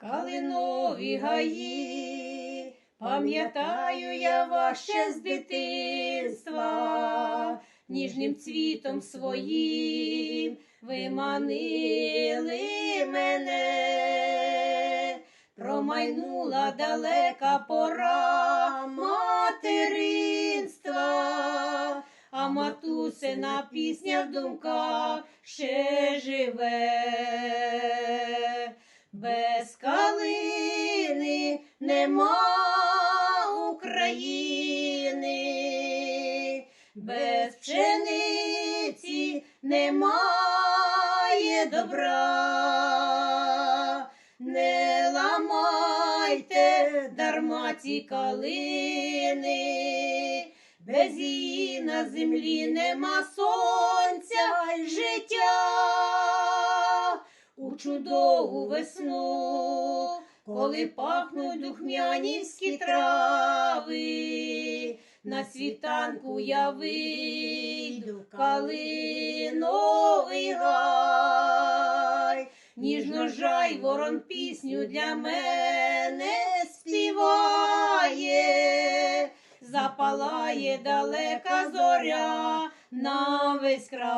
Калинові гаї, пам'ятаю я вас ще з дитинства, ніжним цвітом своїм ви манили мене, промайнула далека пора материнства, а матусина пісня в думках ще живе. Нема України, без пшениці немає добра. Не ламайте дарма ці калини, без її на землі нема сонця й життя. У чудову весну, коли пахнуть духмянівські трави, на світанку я вийду калиновий гай, ніжно жай ворон пісню для мене співає, запалає далека зоря на весь край.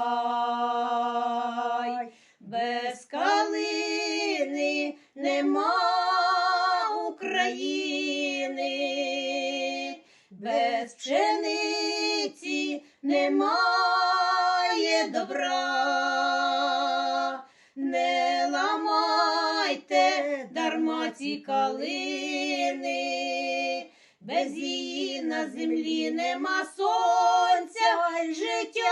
Без калини нема без пшениці немає добра. Не ламайте дарма ці калини, без її на землі нема сонця й життя.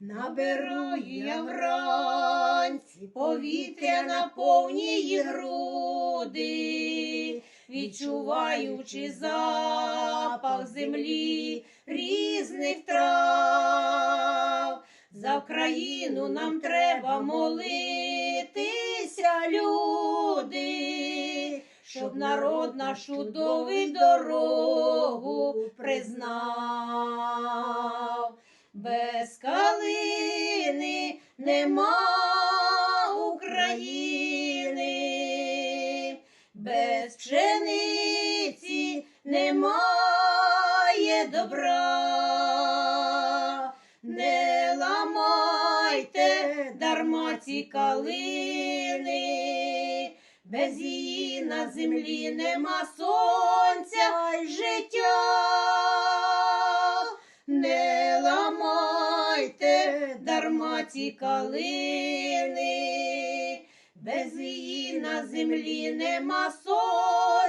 Набираю я вранці повітря на повні груди, відчуваючи запах землі різних трав. За Україну нам треба молитися, люди, щоб народ нашу довгу дорогу признав. Без калини нема України, пшениці немає добра. Не ламайте дарма ці калини, без її на землі нема сонця й життя. Не ламайте дарма ці калини, без її на землі нема сонця